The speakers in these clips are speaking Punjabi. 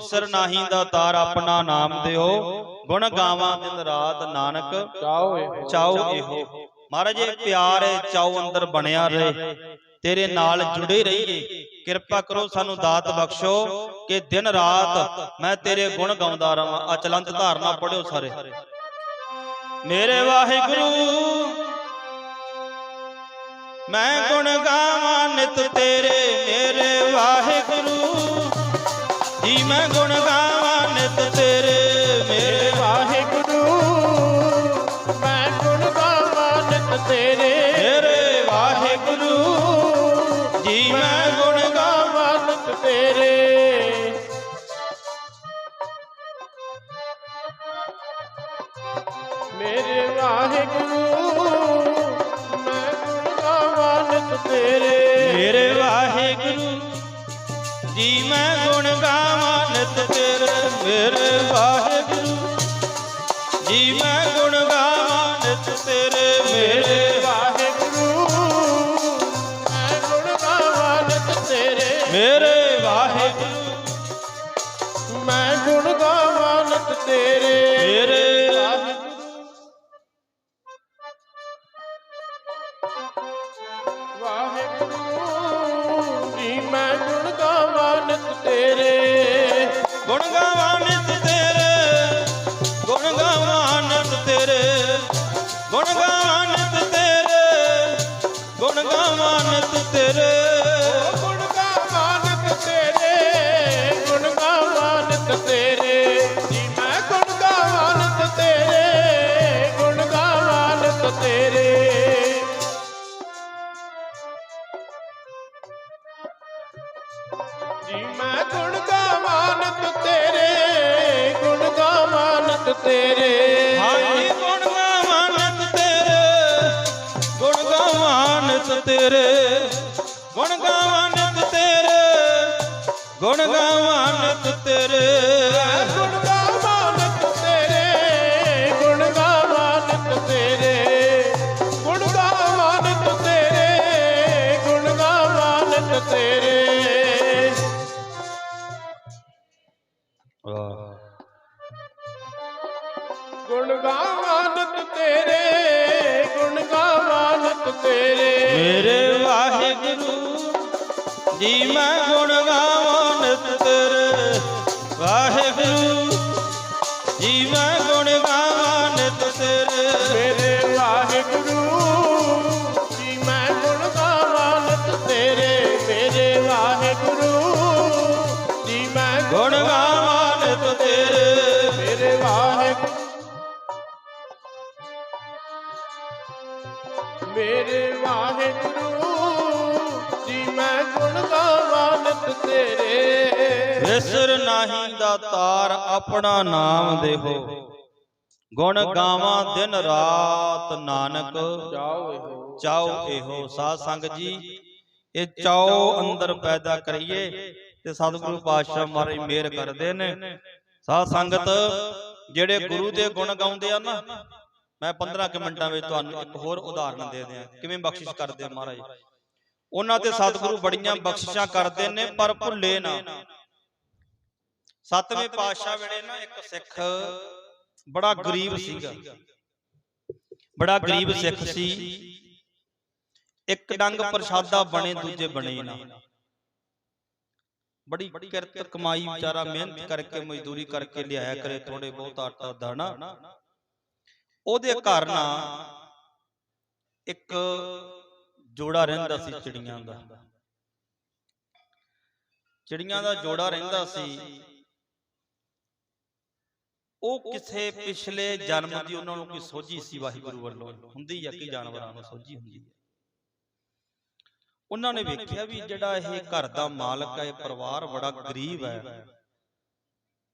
ਸਰ ਨਾਹੀ ਦਾ ਤਾਰ ਆਪਣਾ ਨਾਮ ਦਿਓ। ਗੁਣ ਗਾਵਾਂ ਦਿਨ ਰਾਤ ਨਾਨਕ ਚਾਓ ਇਹੋ। ਚਾਓ ਇਹੋ। ਮਹਾਰਾਜ ਇਹ ਪਿਆਰ ਹੈ ਚਾਓ ਅੰਦਰ ਬਣਿਆ ਰਹੇ। ਤੇਰੇ ਨਾਲ ਜੁੜੇ ਰਹੀਏ। ਕਿਰਪਾ ਕਰੋ ਸਾਨੂੰ ਦਾਤ ਬਖਸ਼ੋ ਕਿ ਦਿਨ ਰਾਤ ਮੈਂ ਤੇਰੇ ਗੁਣ ਗਾਉਂਦਾ ਰਵਾਂ। ਅਚਲੰਤ ਧਾਰਨਾ ਪੜਿਓ ਸਾਰੇ। ਮੇਰੇ ਵਾਹਿਗੁਰੂ ਮੈਂ ਗੁਣ ਗਾਵਾਂ ਨਿਤ ਤੇਰੇ ਮੇਰੇ ਜੀ ਮੈਂ ਗੁਣ ਗਾਵਾਂ ਨਿਤ ਤੇਰੇ ਮੇਰੇ ਵਾਹਿਗੁਰੂ। ਮੈਂ ਗੁਣ ਗਾਵਾਂ ਨਿਤ ਤੇਰੇ ਮੇਰੇ ਵਾਹਿਗੁਰੂ। ਜੀ ਮੈਂ ਗੁਣ ਗਾਵਾਂ ਨਿਤ ਤੇਰੇ। ਮੇਰੇ ਵਾਹਿਗੁਰੂ, ਮੈਂ ਗੁਣ ਗਾਵਾਂ ਨਿਤ ਤੇਰੇ। ਮੇਰੇ ਜੀ ਮੈਂ ਗੁਣ ਗਾਵਾਂ ਨਿਤ ਤੇਰੇ ਮੇਰੇ ਵਾਹਿਗੁਰੂ। ਜੀ ਮੈਂ ਗੁਣ ਗਾਵਾਂ ਨਿਤ ਤੇਰੇ ਮੇਰੇ ਵਾਹਿਗੁਰੂ। ਮੈਂ ਗੁਣ ਗਾਵਾਂ ਨਿਤ ਤੇਰੇ ਮੇਰੇ ਵਾਹਿਗੁਰੂ। ਮੈਂ ਗੁਣ ਗਾਵਾਂ ਨਿਤ ਤੇਰੇ। ਮੇਰੇ ಒಣಗವಣ ਤੇਰੇ। ਵਿਸਰ ਨਾਹੀ ਦਾ ਤਾਰ ਆਪਣਾ ਨਾਮ ਦੇਹੋ। ਗੁਣ ਗਾਵਾਂ ਦਿਨ ਰਾਤ ਨਾਨਕ। ਜਾਓ ਇਹੋ। ਚਾਓ ਇਹੋ। ਸਾਧ ਸੰਗਤ ਜੀ ਇਹ ਚਾਓ ਅੰਦਰ ਪੈਦਾ ਕਰੀਏ ਤੇ ਸਤਿਗੁਰੂ ਪਾਤਸ਼ਾਹ ਮਹਾਰਾਜ ਮਿਹਰ ਕਰਦੇ ਨੇ। ਸਾਧ ਸੰਗਤ ਜਿਹੜੇ ਗੁਰੂ ਦੇ ਗੁਣ ਗਾਉਂਦੇ ਆ ਨਾ ਮੈਂ 15 ਕੁ ਮਿੰਟਾਂ ਵਿੱਚ ਤੁਹਾਨੂੰ ਇੱਕ ਹੋਰ ਉਦਾਹਰਨ ਦੇ ਦਿਆਂ। ਕਿਵੇਂ ਬਖਸ਼ਿਸ਼ ਕਰਦੇ ਮਹਾਰਾਜ? ਉਹਨਾਂ ਤੇ ਸਤਿਗੁਰੂ ਬੜੀਆਂ ਬਖਸ਼ਿਸ਼ਾਂ ਕਰਦੇ ਨੇ ਪਰ ਭੁੱਲੇ ਨਾ। ਸਤਵੇਂ ਪਾਤਸ਼ਾਹ ਵੇਲੇ ਨਾ ਇੱਕ ਸਿੱਖ ਬੜਾ ਗਰੀਬ ਸੀਗਾ। ਬੜਾ ਗਰੀਬ ਸਿੱਖ ਸੀ। ਇੱਕ ਡੰਗ ਪ੍ਰਸ਼ਾਦਾ ਬਣੇ ਦੂਜੇ ਬਣੇ ਨਾ। ਬੜੀ ਕਿਰਤ ਕਮਾਈ ਵਿਚਾਰਾ ਮਿਹਨਤ ਕਰਕੇ ਮਜ਼ਦੂਰੀ ਕਰਕੇ ਲਿਆਇਆ ਕਰੇ ਥੋੜੇ ਬਹੁਤ ਆਟਾ ਦਾਣਾ। ਉਹਦੇ ਘਰ ਨਾ ਇੱਕ ਜੋੜਾ ਰਹਿੰਦਾ ਸੀ ਚਿੜੀਆਂ ਦਾ। ਚਿੜੀਆਂ ਦਾ। ਜੋੜਾ ਰਹਿੰਦਾ ਸੀ। ਉਹ ਕਿਸੇ ਪਿਛਲੇ ਜਨਮ ਦੀ ਉਹਨਾਂ ਨੂੰ ਕੋਈ ਸੋਝੀ ਸੀ ਵਾਹਿਗੁਰੂ ਵੱਲੋਂ। ਹੁੰਦੀ ਆ ਕਿ ਜਾਨਵਰਾਂ ਨੂੰ ਸੋਝੀ ਹੁੰਦੀ ਹੈ ਉਹਨਾਂ ਨੇ ਵੇਖਿਆ ਵੀ ਜਿਹੜਾ ਇਹ ਘਰ ਦਾ ਮਾਲਕ ਹੈ ਇਹ ਪਰਿਵਾਰ ਬੜਾ ਗਰੀਬ ਹੈ।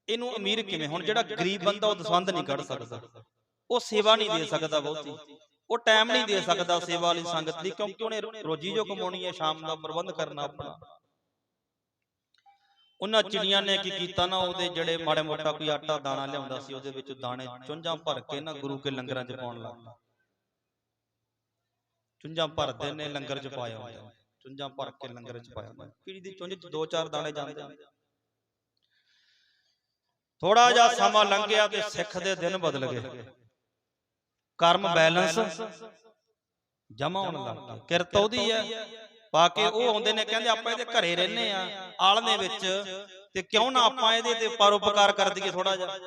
ਇਹਨੂੰ ਅਮੀਰ ਕਿਵੇਂ? ਹੁਣ ਜਿਹੜਾ ਗਰੀਬ ਬੰਦਾ ਉਹ ਦਸਵੰਦ ਨਹੀਂ ਕੱਢ ਸਕਦਾ। ਉਹ ਸੇਵਾ ਨਹੀਂ ਦੇ ਸਕਦਾ ਬਹੁਤੀ। ਉਹ ਟਾਈਮ ਨਹੀਂ ਦੇ ਸਕਦਾ ਸੇਵਾ ਵਾਲੀ ਸੰਗਤ ਲਈ ਕਿਉਂਕਿ ਉਹਨੇ ਰੋਜੀ ਜੋ ਕਮਾਉਣੀ ਹੈ ਸ਼ਾਮ ਦਾ ਪ੍ਰਬੰਧ ਕਰਨਾ ਆਪਣਾ। ਉਹਨਾਂ ਚਿੜੀਆਂ ਨੇ ਕੀ ਕੀਤਾ ਨਾ ਉਹਦੇ ਜਿਹੜੇ ਮਾੜੇ ਮੋਟਾ ਕੋਈ ਆਟਾ ਦਾਣਾ ਲਿਆਉਂਦਾ ਸੀ ਉਹਦੇ ਵਿੱਚ ਦਾਣੇ ਚੁੰਝਾਂ ਭਰ ਕੇ ਨਾ ਗੁਰੂ ਕੇ ਲੰਗਰਾਂ 'ਚ ਪਾਉਣ ਲੱਗਾ ਚੁੰਝਾਂ ਭਰਦੇ ਨੇ ਲੰਗਰ 'ਚ ਪਾਇਆ ਹੁੰਦਾ। ਚੁੰਝਾਂ ਭਰ ਕੇ ਲੰਗਰ 'ਚ ਪਾਇਆ ਹੁੰਦਾ। ਪੀੜੀ ਦੀ ਚੁੰਝ 'ਚ ਦੋ ਚਾਰ ਦਾਣੇ ਜਾਂਦੇ। ਥੋੜਾ ਜਿਹਾ ਸਮਾਂ ਲੰਘਿਆ ਤੇ ਸਿੱਖ ਦੇ ਦਿਨ ਬਦਲ ਗਏ। ਕਰਮ ਬੈਲੈਂਸ ਜਮਾ ਹੋਣ ਲੱਗ ਗਿਆ ਕਿਰਤ ਉਹਦੀ ਹੈ। ਪਾ ਕੇ ਉਹ ਆਉਂਦੇ ਨੇ ਕਹਿੰਦੇ ਆਪਾਂ ਇਹਦੇ ਘਰੇ ਰਹਿੰਦੇ ਆ ਆਲਣੇ ਵਿੱਚ। ਤੇ ਕਿਉਂ ਨਾ ਆਪਾਂ ਇਹਦੇ ਤੇ ਪਰਉਪਕਾਰ ਕਰ ਦਈਏ ਥੋੜਾ ਜਿਹਾ।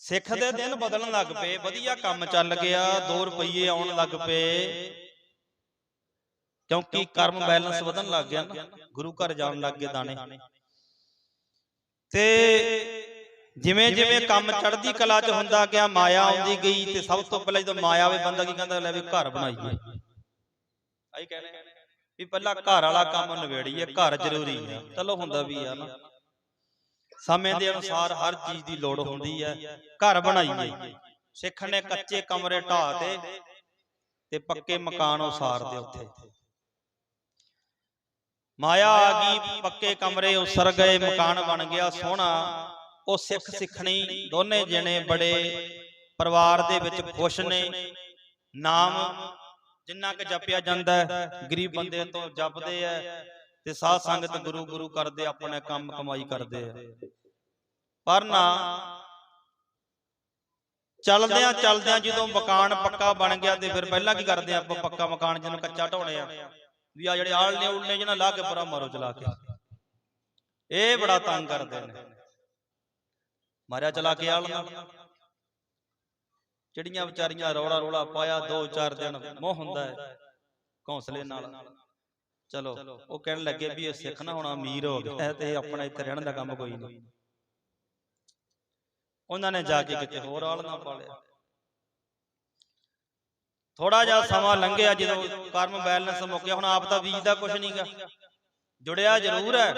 ਸਿੱਖ ਦੇ ਦਿਨ ਬਦਲਣ ਲੱਗ ਪਏ ਵਧੀਆ ਕੰਮ ਚੱਲ ਗਿਆ 2 ਰੁਪਏ ਆਉਣ ਲੱਗ ਪਏ। ਕਿਉਂਕਿ ਕਰਮ ਬੈਲੈਂਸ ਵਧਣ ਲੱਗ ਗਿਆ ਨਾ ਗੁਰੂ ਘਰ ਜਾਣ ਲੱਗ ਗਏ ਦਾਣੇ। ਤੇ ਜਿਵੇਂ ਜਿਵੇਂ ਕੰਮ ਚੜ੍ਹਦੀ ਕਲਾ ਚ ਹੁੰਦਾ ਗਿਆ ਮਾਇਆ ਆਉਂਦੀ ਗਈ ਤੇ ਸਭ ਤੋਂ ਪਹਿਲਾਂ ਜਦੋਂ ਮਾਇਆ ਆਵੇ ਬੰਦਾ ਕੀ ਕਹਿੰਦਾ ਲੈ ਵੀ ਘਰ ਬਣਾਈਏ। ਆਈ ਕਹਿੰਦੇ ਵੀ ਪਹਿਲਾਂ ਘਰ ਵਾਲਾ ਕੰਮ ਨਵੇੜੀਏ ਘਰ ਜ਼ਰੂਰੀ ਹੈ ਚਲੋ ਹੁੰਦਾ ਵੀ ਆ ਨਾ। ਸਮੇਂ ਦੇ ਅਨੁਸਾਰ ਹਰ ਚੀਜ਼ ਦੀ ਲੋੜ ਹੁੰਦੀ ਹੈ ਘਰ ਬਣਾਈਏ। ਸਿੱਖ ਨੇ ਕੱਚੇ ਕਮਰੇ ਢਾਹ ਤੇ ਤੇ ਪੱਕੇ ਮਕਾਨ ਉਸਾਰਦੇ ਉੱਥੇ। ਮਾਇਆ ਆ ਗਈ ਪੱਕੇ ਕਮਰੇ ਉਸਰ ਗਏ ਮਕਾਨ ਬਣ ਗਿਆ ਸੋਹਣਾ। ਉਹ ਸਿੱਖ ਸਿੱਖਣੀ ਦੋਨੇ ਜਣੇ ਬੜੇ ਪਰਿਵਾਰ ਦੇ ਵਿੱਚ ਖੁਸ਼ ਨੇ। ਨਾਮ ਜਿੰਨਾ ਕਿ ਜਪਿਆ ਜਾਂਦਾ ਹੈ ਗਰੀਬ ਬੰਦੇ ਤੋਂ ਜਪਦੇ ਐ ਤੇ ਸਾਧ ਸੰਗਤ ਗੁਰੂ ਗੁਰੂ ਕਰਦੇ ਆਪਣੇ ਕੰਮ ਕਮਾਈ ਕਰਦੇ ਆ ਪਰ ਨਾ ਚਲਦਿਆਂ ਚਲਦਿਆਂ ਜਦੋਂ ਮਕਾਨ ਪੱਕਾ ਬਣ ਗਿਆ ਤੇ ਫਿਰ ਪਹਿਲਾਂ ਕੀ ਕਰਦੇ ਆ ਆਪਾਂ ਪੱਕਾ ਮਕਾਨ ਜਿਹਨੂੰ ਕੱਚਾ ਢਾਉਣੇ ਆ ਵੀ ਆ ਜਿਹੜੇ ਆਲਣੇ ਉਲਣੇ ਜਿਹਨਾਂ ਲਾ ਕੇ ਪਰਾਂ ਮਾਰੋ ਚਲਾ ਕੇ। ਇਹ ਬੜਾ ਤੰਗ ਕਰਦੇ ਨੇ। ਮਾਰਿਆ ਚਲਾ ਕੇ ਆਲਣਾ ਚਿੜੀਆਂ ਵਿਚਾਰੀਆਂ ਰੌਲਾ ਰੌਲਾ ਪਾਇਆ, ਦੋ ਚਾਰ ਦਿਨ ਮੋਹ ਹੁੰਦਾ ਹੈ ਹੌਸਲੇ ਨਾਲ। ਚਲੋ, ਉਹ ਕਹਿਣ ਲੱਗੇ ਵੀ ਇਹ ਸਿੱਖ ਨਾ ਹੁਣ, ਅਮੀਰ ਹੋ ਗਿਆ ਤੇ ਆਪਣਾ ਇੱਥੇ ਰਹਿਣ ਦਾ ਕੰਮ ਕੋਈ ਨਹੀਂ। ਉਹਨਾਂ ਨੇ ਜਾ ਕੇ ਕਿਤੇ ਹੋਰ ਆਲਣਾ ਪਾ ਲਿਆ। ਥੋੜਾ ਜਿਹਾ ਸਮਾਂ ਲੰਘਿਆ ਜਦੋਂ ਕਰਮ ਬੈਲੈਂਸ ਮੁੱਕ ਹੁਣ ਆਪ ਤਾਂ ਬੀਜ ਦਾ ਕੁਝ ਨਹੀਂਗਾ ਜੁੜਿਆ ਜ਼ਰੂਰ ਹੈ।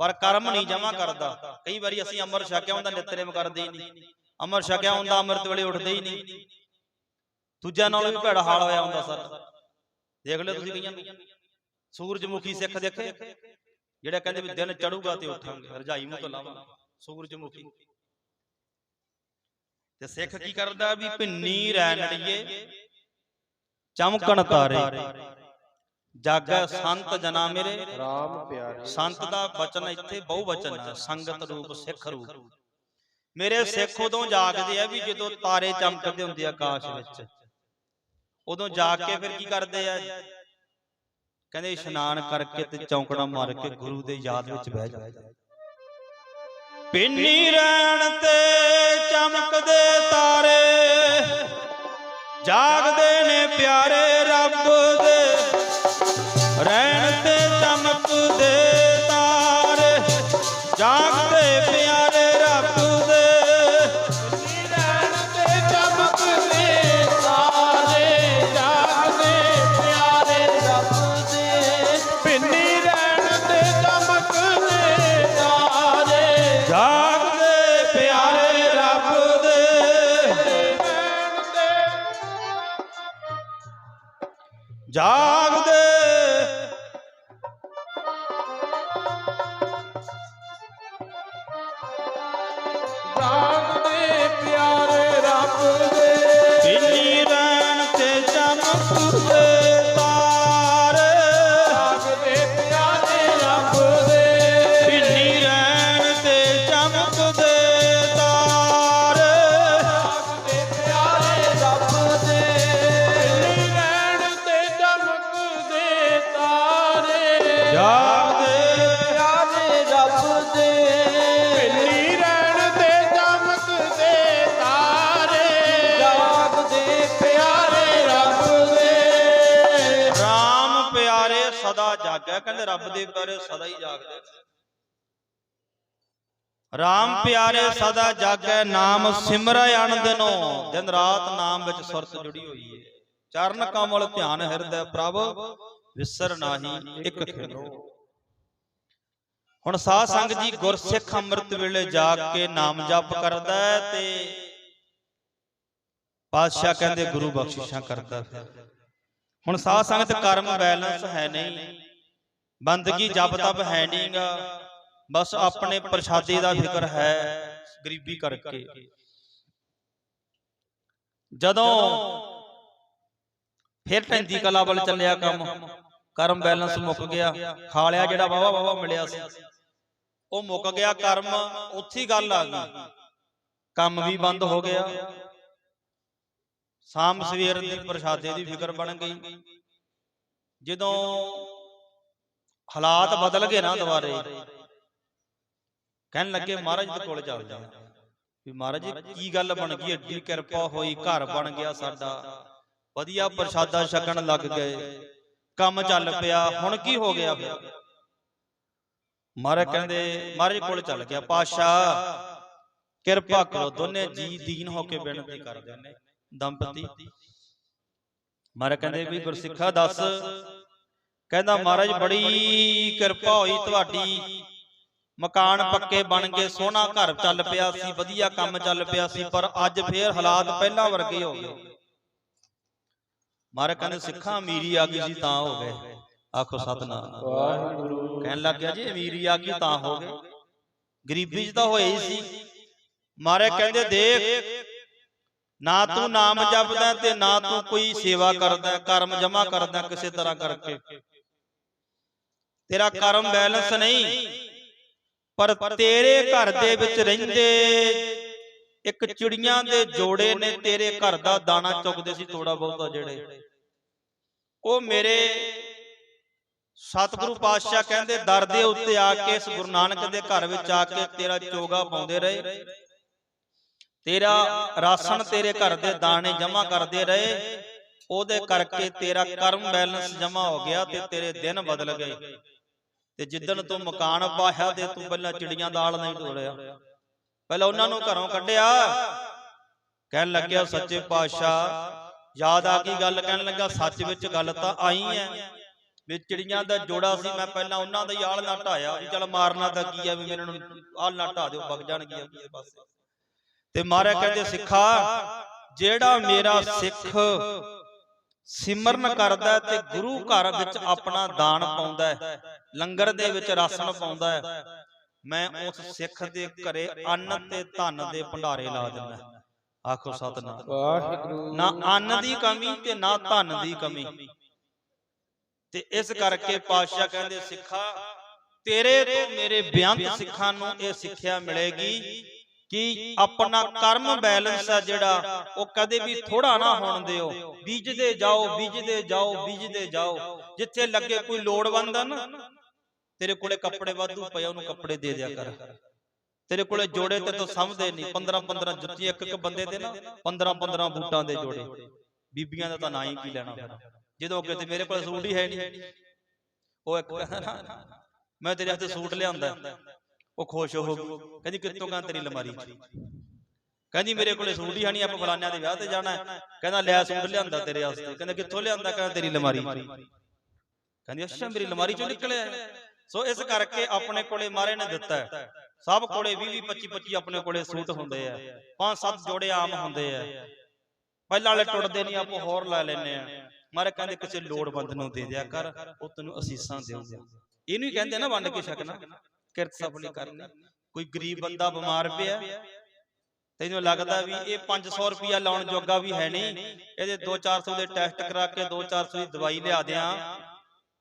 ਪਰ ਕਰਮ ਨਹੀਂ ਜਮਾ ਕਰਦਾ। ਕਈ ਵਾਰੀ ਅਸੀਂ ਅਮਰ ਛਕਿਆ ਹੁੰਦਾ ਨਿਤਰੇਮ ਕਰਦੇ ਹੀ ਨਹੀਂ। ਅਮਰ ਛਕਿਆ ਹੁੰਦਾ ਅੰਮ੍ਰਿਤ ਵੇਲੇ ਉੱਠਦੇ ਹੀ ਨਹੀਂ। ਦੂਜਿਆਂ ਨਾਲੋਂ ਵੀ ਭੈੜਾ ਹਾਲ ਹੋਇਆ ਹੁੰਦਾ ਸਰ। ਦੇਖ ਲਿਓ ਤੁਸੀਂ ਕਈਆਂ ਨੂੰ। ਸੂਰਜਮੁਖੀ ਸਿੱਖ ਦੇਖੇ ਜਿਹੜੇ ਕਹਿੰਦੇ ਵੀ ਦਿਨ ਚੜੂਗਾ ਤੇ ਉੱਠਾਂਗੇ ਰਜਾਈ ਮੂੰਹ ਤੋਂ ਲਾਵਾਂਗੇ ਸੂਰਜਮੁਖੀ। ਤੇ ਸਿੱਖ ਕੀ ਕਰਦਾ ਵੀ ਭਿੰਨੀ ਰੈਣੜੀਏ ਚਮਕਣ ਤਾਰੇ। ਜਗ ਸੰਤ ਜਨਾ ਮੇਰੇ ਰਾਮ ਪਿਆਰੇ। ਸੰਤ ਦਾ ਬਚਨ ਇੱਥੇ ਬਹੁ ਬਚਨ ਹੈ ਸੰਗਤ ਰੂਪ ਸਿੱਖ ਰੂਪ। ਮੇਰੇ ਸਿੱਖ ਉਦੋਂ ਜਾਗਦੇ ਆ ਵੀ ਜਦੋਂ ਤਾਰੇ ਚਮਕਦੇ ਹੁੰਦੇ ਆ ਆਕਾਸ਼ ਵਿੱਚ। ਉਦੋਂ ਜਾਗ ਕੇ ਫਿਰ ਕੀ ਕਰਦੇ ਆ? ਕਹਿੰਦੇ ਇਸ਼ਨਾਨ ਕਰਕੇ ਤੇ ਚੌਂਕੜਾ ਮਾਰ ਕੇ ਗੁਰੂ ਦੇ ਯਾਦ ਵਿੱਚ ਬਹਿ ਜਾ ਪਿੰਨੀ ਰਹਿਣ ਤੇ ਚਮਕਦੇ ਤਾਰੇ। ਜਾਗਦੇ ਨੇ ਪਿਆਰੇ ਰੱਬ ਦੇ। ਜਾਗੈ ਕਹਿੰਦੇ ਰੱਬ ਦੇ ਪਿਆਰੇ ਸਦਾ ਹੀ ਜਾਗਦੇ ਰਾਮ ਪਿਆਰੇ ਸਦਾ ਜਾਗੈ ਨਾਮ ਸਿਮਰੈ ਅਨੰਦਨੋ ਦਿਨ ਰਾਤ ਨਾਮ ਵਿੱਚ ਸੁਰਤ ਜੁੜੀ ਹੋਈ ਹੈ ਚਰਨ ਕਮਲ ਧਿਆਨ ਹਿਰਦੈ ਪ੍ਰਭ ਵਿਸਰ ਨਾਹੀ ਇੱਕ ਖਿੰਦੋ ਹੁਣ ਸਾਧ ਸੰਗ ਜੀ ਗੁਰਸਿੱਖ ਅੰਮ੍ਰਿਤ ਵੇਲੇ ਜਾਗ ਕੇ ਨਾਮ ਜਪ ਕਰਦਾ ਤੇ ਪਾਤਸ਼ਾਹ ਕਹਿੰਦੇ ਗੁਰੂ ਬਖਸ਼ਿਸ਼ਾਂ ਕਰਦਾ ਫਿਰ। ਹੁਣ ਸਾਧ ਸੰਗਤ ਕਰਮ ਬੈਲੈਂਸ ਹੈ ਨਹੀਂ। ਬੰਦਗੀ ਜਪ ਤਪ ਹੈ ਨਹੀਂਗਾ ਬਸ ਆਪਣੇ ਪ੍ਰਸ਼ਾਦੇ ਦਾ ਫਿਕਰ ਹੈ ਗਰੀਬੀ ਕਰਕੇ। ਜਦੋਂ ਫਿਰ ਟੈਂਦੀ ਕਲਾ ਵੱਲ ਚੱਲਿਆ ਕੰਮ ਕਰਮ ਬੈਲੈਂਸ ਮੁੱਕ ਗਿਆ। ਖਾ ਲਿਆ ਜਿਹੜਾ ਵਾਵਾ ਵਾਵਾ ਮਿਲਿਆ ਸੀ। ਉਹ ਮੁੱਕ ਗਿਆ ਕਰਮ ਉੱਥੇ ਗੱਲ ਆ ਗਈ। ਕੰਮ ਵੀ ਬੰਦ ਹੋ ਗਿਆ। ਸ਼ਾਮ ਸਵੇਰ ਦੀ ਪ੍ਰਸ਼ਾਦੇ ਦੀ ਫਿਕਰ ਬਣ ਗਈ। ਜਦੋਂ ਹਾਲਾਤ ਬਦਲ ਗਏ ਨਾ ਦੁਬਾਰੇ। ਕਹਿਣ ਲੱਗੇ ਮਹਾਰਾਜ ਦੇ ਕੋਲ ਚੱਲਦੇ ਹਾਂ। ਵੀ ਮਹਾਰਾਜ ਜੀ ਕੀ ਗੱਲ ਬਣ ਗਈ? ਏਡੀ ਕਿਰਪਾ ਹੋਈ ਘਰ ਬਣ ਗਿਆ ਸਾਡਾ। ਵਧੀਆ ਪ੍ਰਸ਼ਾਦਾ ਛਕਣ ਲੱਗ ਗਏ। ਕੰਮ ਚੱਲ ਪਿਆ ਹੁਣ ਕੀ ਹੋ ਗਿਆ? ਫਿਰ ਮਹਾਰਾਜ ਕਹਿੰਦੇ ਮਹਾਰਾਜ ਕੋਲ ਚੱਲ ਗਿਆ ਪਾਸ਼ਾ ਕਿਰਪਾ ਕਰੋ ਦੋਨੇ ਜੀ ਦੀਨ ਹੋ ਕੇ ਬੇਨਤੀ ਕਰਦੇ ਨੇ। ਦੰਪਤੀ। ਮਹਾਰਾਜ ਕਹਿੰਦੇ ਵੀ ਗੁਰਸਿੱਖਾ ਦੱਸ। ਕਹਿੰਦਾ ਮਹਾਰਾਜ ਬੜੀ ਕਿਰਪਾ ਹੋਈ ਤੁਹਾਡੀ। ਮਕਾਨ ਪੱਕੇ ਬਣ ਗਏ ਸੋਹਣਾ ਘਰ ਚੱਲ ਪਿਆ ਸੀ ਵਧੀਆ ਕੰਮ ਚੱਲ ਪਿਆ ਸੀ ਪਰ ਅੱਜ ਫੇਰ ਹਾਲਾਤ ਪਹਿਲਾਂ ਵਰਗੇ ਹੋ ਗਏ। ਮਹਾਰਾਜ ਕਹਿੰਦੇ ਸਿੱਖਾਂ ਅਮੀਰੀ ਆ ਗਈ ਸੀ ਤਾਂ ਹੋ ਗਏ? ਆਖੋ ਸਤਨਾਮ। ਵਾਹਿਗੁਰੂ ਕਹਿਣ ਲੱਗ ਗਿਆ ਜੀ ਅਮੀਰੀ ਆ ਗਈ ਤਾਂ ਹੋ ਗਏ? ਗਰੀਬੀ 'ਚ ਤਾਂ ਹੋਏ ਹੀ ਸੀ। ਮਾਰੇ ਕਹਿੰਦੇ ਦੇਖ ਨਾ ਤੂੰ ਨਾਮ ਜਪਦਾ ਤੇ ਨਾ ਤੂੰ ਕੋਈ ਸੇਵਾ ਕਰਦਾ ਕਰਮ ਜਮਾ ਕਰਦਾ ਕਿਸੇ ਤਰ੍ਹਾਂ ਕਰਕੇ। ਤੇਰਾ ਕਰਮ ਬੈਲੈਂਸ ਨਹੀਂ। ਪਰ ਤੇਰੇ ਘਰ ਦੇ ਵਿੱਚ ਰਹਿੰਦੇ। ਇੱਕ ਚਿੜੀਆਂ ਦੇ ਜੋੜੇ ਨੇ ਤੇਰੇ ਘਰ ਦਾ ਦਾਣਾ ਚੁਗਦੇ ਸੀ ਥੋੜਾ ਬਹੁਤਾ ਜਿਹੜੇ। ਉਹ ਮੇਰੇ ਸਤਿਗੁਰੂ ਪਾਤਸ਼ਾਹ ਕਹਿੰਦੇ ਦਰ ਦੇ ਉੱਤੇ ਆ ਕੇ ਇਸ ਗੁਰੂ ਨਾਨਕ ਦੇ ਘਰ ਵਿੱਚ ਆ ਕੇ ਤੇਰਾ ਚੋਗਾ ਪਾਉਂਦੇ ਰਹੇ। ਤੇਰਾ ਰਾਸ਼ਨ ਤੇਰੇ ਘਰ ਦੇ ਦਾਣੇ ਜਮਾ ਕਰਦੇ ਰਹੇ। ਉਹਦੇ ਕਰਕੇ ਤੇਰਾ ਕਰਮ ਬੈਲੈਂਸ ਜਮਾ ਹੋ ਗਿਆ ਤੇ ਤੇਰੇ ਦਿਨ ਬਦਲ ਗਏ। ਤੇ ਜਿੱਦਣ ਤੂੰ ਮਕਾਨ ਪਾਇਆ ਤੇ ਤੂੰ ਪਹਿਲਾਂ ਚਿੜੀਆਂ ਦਾ ਆਲ ਨਹੀਂ ਤੋੜਿਆ। ਪਹਿਲਾਂ ਉਹਨਾਂ ਨੂੰ ਘਰੋਂ ਕੱਢਿਆ। ਕਹਿਣ ਲੱਗਿਆ ਸੱਚੇ ਪਾਤਸ਼ਾਹ ਯਾਦ ਆ ਗਈ ਗੱਲ? ਕਹਿਣ ਲੱਗਾ ਸੱਚ ਵਿੱਚ ਗੱਲ ਤਾਂ ਆਈ ਹੈ ਵੀ ਚਿੜੀਆਂ ਦਾ ਜੋੜਾ ਸੀ ਮੈਂ ਪਹਿਲਾਂ ਉਹਨਾਂ ਦਾ ਆਲ ਨਾ ਢਾਇਆ ਵੀ ਚਲ ਮਾਰਨਾ ਤਾਂ ਕੀ ਆ ਵੀ ਮੈਨੂੰ ਆਲ ਨਾ ਢਾ ਦਿਓ ਵਗ ਜਾਣਗੀਆਂ ਕਿਸੇ ਪਾਸੇ ਤੇ ਮਹਾਰਾਜ ਕਹਿੰਦੇ ਸਿੱਖਾ ਜਿਹੜਾ ਮੇਰਾ ਸਿੱਖ ਸਿਮਰਨ ਕਰਦਾ ਤੇ ਗੁਰੂ ਘਰ ਵਿੱਚ ਆਪਣਾ ਦਾਨ ਪਾਉਂਦਾ ਹੈ। ਲੰਗਰ ਦੇ ਵਿੱਚ ਰਾਸ਼ਨ ਪਾਉਂਦਾ ਹੈ। ਮੈਂ ਉਸ ਸਿੱਖ ਦੇ ਘਰੇ ਅੰਨ ਤੇ ਧਨ ਦੇ ਭੰਡਾਰੇ ਲਾ ਦਿੰਦਾ ਆਖੋ ਸਤਨਾਮ। ਵਾਹਿਗੁਰੂ। ਨਾ ਅੰਨ ਦੀ ਕਮੀ ਤੇ ਨਾ ਧਨ ਦੀ ਕਮੀ। ਤੇ ਇਸ ਕਰਕੇ ਪਾਤਸ਼ਾਹ ਕਹਿੰਦੇ ਸਿੱਖਾ ਤੇਰੇ ਤੋਂ ਮੇਰੇ ਬੇਅੰਤ ਸਿੱਖਾਂ ਨੂੰ ਇਹ ਸਿੱਖਿਆ ਮਿਲੇਗੀ ਕਿ ਆਪਣਾ ਕਰਮ ਬੈਲੈਂਸ ਆ ਜਿਹੜਾ ਉਹ ਕਦੇ ਵੀ ਥੋੜਾ ਨਾ ਹੋਣ ਦਿਓ। ਬੀਜਦੇ ਜਾਓ ਬੀਜਦੇ ਜਾਓ ਬੀਜਦੇ ਜਾਓ ਜਿੱਥੇ ਲੱਗੇ ਕੋਈ ਲੋੜਵੰਦ ਆ ਨਾ ਤੇਰੇ ਕੋਲੇ ਕੱਪੜੇ ਵਾਧੂ ਪਏ ਉਹਨੂੰ ਕੱਪੜੇ ਦੇ ਦਿਆ ਕਰ। ਤੇਰੇ ਕੋਲੇ ਜੋੜੇ ਤੇ ਤੂੰ ਸਮਝਦੇ ਨਹੀਂ 15 15 ਜੁੱਤੀਆਂ ਇੱਕ ਇੱਕ ਬੰਦੇ ਦੇ ਨਾ 15 15 ਬੂਟਾਂ ਦੇ ਜੋੜੇ। ਬੀਬੀਆਂ ਦਾ ਤਾਂ ਨਾ ਹੀ ਕੀ ਲੈਣਾ ਜਦੋਂ ਅੱਗੇ ਤੇ ਮੇਰੇ ਕੋਲ ਸੂਟ ਹੀ ਹੈ ਨਹੀਂ ਉਹ ਇੱਕ ਕਹਿੰਦਾ ਨਾ ਮੈਂ ਤੇਰੇ ਹੱਥੇ ਸੂਟ ਲਿਆਂਦਾ। ਉਹ ਖੁਸ਼ ਹੋ ਗਈ। ਕਹਿੰਦੀ ਕਿੱਥੋਂ ਕਾਂ ਤੇਰੀ ਅਲਮਾਰੀ ਚ? ਕਹਿੰਦੀ ਮੇਰੇ ਕੋਲੇ ਸੂਟ ਹੀ ਹੈ ਨਹੀਂ ਆਪਾਂ ਫਲਾਨਿਆਂ ਦੇ ਵਿਆਹ ਤੇ ਜਾਣਾ। ਕਹਿੰਦਾ ਲੈ ਸੂਟ ਲਿਆਂਦਾ ਤੇਰੇ ਵਾਸਤੇ। ਕਹਿੰਦਾ ਕਿੱਥੋਂ ਲਿਆਂਦਾ ਕਹਿੰਦਾ ਤੇਰੀ ਅਲਮਾਰੀ ਚ? ਕਹਿੰਦੀ ਅੱਛਾ ਮੇਰੀ ਅਲਮਾਰੀ ਚੋਂ? ਨਿਕਲਿਆ। ਸੋ ਇਸ ਕਰਕੇ ਆਪਣੇ ਕੋਲੇ ਮਾਰੇ ਨੇ ਦਿੱਤਾ ਹੈ। ਸਭ ਕੋਲੇ 20 20 25 25 ਆਪਣੇ ਕੋਲੇ ਸੂਟ ਹੁੰਦੇ ਆ। ਪੰਜ ਸੱਤ ਜੋੜੇ ਆਮ ਹੁੰਦੇ ਆ। ਪਹਿਲਾਂ ਵਾਲੇ ਟੁੱਟਦੇ ਨਹੀਂ ਆਪਾਂ ਹੋਰ ਲੈ ਲੈਨੇ ਆ ਮਾਰੇ ਕਹਿੰਦੇ ਕਿਸੇ ਲੋੜਵੰਦ ਨੂੰ ਦੇ ਦਿਆ ਕਰ ਉਹ ਤੈਨੂੰ ਅਸੀਸਾਂ ਦੇਊਗਾ। ਇਹਨੂੰ ਹੀ ਕਹਿੰਦੇ ਨਾ ਵੰਡ ਕੇ ਛਕਣਾ। ਕਿਰਤ ਸਫਲੀ ਕਰਨੀ। ਕੋਈ ਗਰੀਬ ਬੰਦਾ ਬਿਮਾਰ ਪਿਆ। ਤੈਨੂੰ ਲੱਗਦਾ ਵੀ ਇਹ 500 ਰੁਪਿਆ ਲਾਉਣ ਜੋਗਾ ਵੀ ਹੈ ਨਹੀਂ। ਇਹਦੇ 2-400 ਦੇ ਟੈਸਟ ਕਰਾ ਕੇ 2-400 ਦੀ ਦਵਾਈ ਲਿਆ ਦਿਆਂ।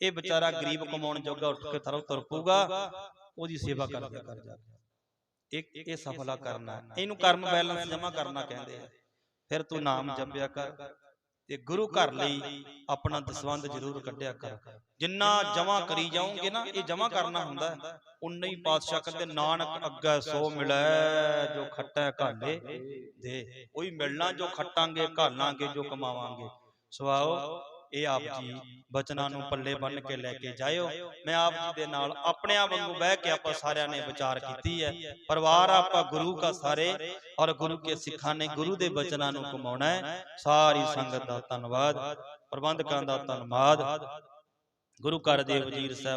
ਇਹ ਵਿਚਾਰਾ ਗਰੀਬ ਕਮਾਉਣ ਜੋਗਾ ਉੱਠ ਕੇ ਥਰੋ ਤੁਰ ਪਊਗਾ ਉਹਦੀ ਸੇਵਾ ਕਰ ਦਿਆ ਕਰ ਜਾ ਕੇ। ਇਹ ਸਫਲਾ ਕਰਨਾ। ਇਹਨੂੰ ਕਰਮ ਬੈਲੈਂਸ ਜਮਾ ਕਰਨਾ ਕਹਿੰਦੇ ਆ। ਫਿਰ ਤੂੰ ਨਾਮ ਜਪਿਆ ਕਰ ਤੇ ਗੁਰੂ ਘਰ ਲਈ ਆਪਣਾ ਦਸਵੰਦ ਜ਼ਰੂਰ ਕੱਢਿਆ ਕਰ। ਜਿੰਨਾ ਜਮਾ ਕਰੀ ਜਾਓਗੇ ਨਾ ਇਹ ਜਮਾ ਕਰਨਾ ਹੁੰਦਾ ਉਨਾ ਹੀ ਪਾਤਸ਼ਾਹ ਕਹਿੰਦੇ ਨਾਨਕ ਅੱਗੇ ਸੋ ਮਿਲੈ ਜੋ ਖੱਟੈ ਘਾਲੇ। ਦੇ ਉਹੀ ਮਿਲਣਾ ਜੋ ਖੱਟਾਂਗੇ ਘਾਲਾਂਗੇ ਜੋ ਕਮਾਵਾਂਗੇ। ਸਵਾਓ ਇਹ ਆਪ ਜੀ ਬਚਨਾਂ ਨੂੰ ਪੱਲੇ ਬੰਨ ਕੇ ਲੈ ਕੇ ਜਾਇਓ। ਮੈਂ ਆਪ ਜੀ ਦੇ ਨਾਲ ਆਪਣੇ ਆਪ ਵਾਂਗੂ ਬਹਿ ਕੇ ਆਪਾਂ ਸਾਰਿਆਂ ਨੇ ਵਿਚਾਰ ਕੀਤੀ ਹੈ। ਪਰਿਵਾਰ ਆਪਾਂ ਗੁਰੂ ਦਾ ਸਾਰੇ ਔਰ ਗੁਰੂ ਕੇ ਸਿੱਖਾਂ ਨੇ ਗੁਰੂ ਦੇ ਬਚਨਾਂ ਨੂੰ ਕਮਾਉਣਾ ਹੈ। ਸਾਰੀ ਸੰਗਤ ਦਾ ਧੰਨਵਾਦ। ਪ੍ਰਬੰਧਕਾਂ ਦਾ ਧੰਨਵਾਦ। ਗੁਰੂ ਘਰ ਦੇ ਵਜ਼ੀਰ ਸਾਹਿਬ